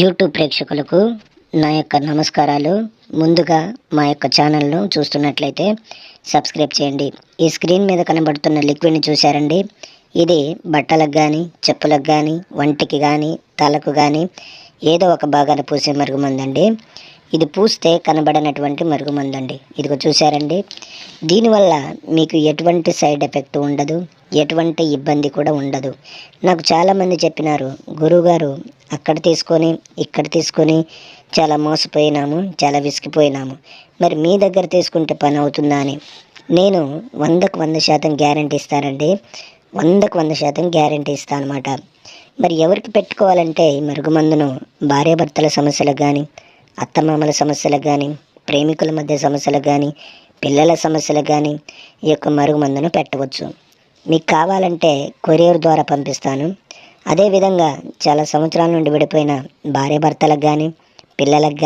YouTube ప్రేక్షకులకు నా యొక్క నమస్కారాలు. ముందుగా మా యొక్క ఛానల్ను చూస్తున్నట్లయితే సబ్స్క్రైబ్ చేయండి. ఈ స్క్రీన్ మీద కనబడుతున్న లిక్విడ్ని చూశారండి. ఇది బట్టలకు కానీ చెప్పులకు కానీ వంటికి కానీ తలకు కానీ ఏదో ఒక భాగాన్ని పూసే మరుగుమందండి. ఇది పూస్తే కనబడనటువంటి మరుగుమందండి. ఇదిగో చూశారండి. దీనివల్ల మీకు ఎటువంటి సైడ్ ఎఫెక్ట్ ఉండదు. ఎటువంటి ఇబ్బంది కూడా ఉండదు. నాకు చాలామంది చెప్పినారు గురువుగారు అక్కడ తీసుకొని ఇక్కడ తీసుకొని చాలా మోసపోయినాము చాలా విసిగిపోయినాము. మరి మీ దగ్గర తీసుకుంటే పని అవుతుందా అని? నేను వందకు వంద శాతం గ్యారంటీ ఇస్తానండి. వందకు వంద శాతం గ్యారంటీ ఇస్తాను అనమాట మరి ఎవరికి పెట్టుకోవాలంటే ఈ మరుగుమందును భార్యాభర్తల సమస్యలకు కానీ అత్తమామల సమస్యలకు కానీ ప్రేమికుల మధ్య సమస్యలకు కానీ పిల్లల సమస్యలకు కానీ ఈ యొక్క మరుగుమందును పెట్టవచ్చు. మీకు కావాలంటే కొరియర్ ద్వారా పంపిస్తాను. అదేవిధంగా చాలా సంవత్సరాల నుండి విడిపోయిన భార్యాభర్తలకు కానీ పిల్లలకు కానీ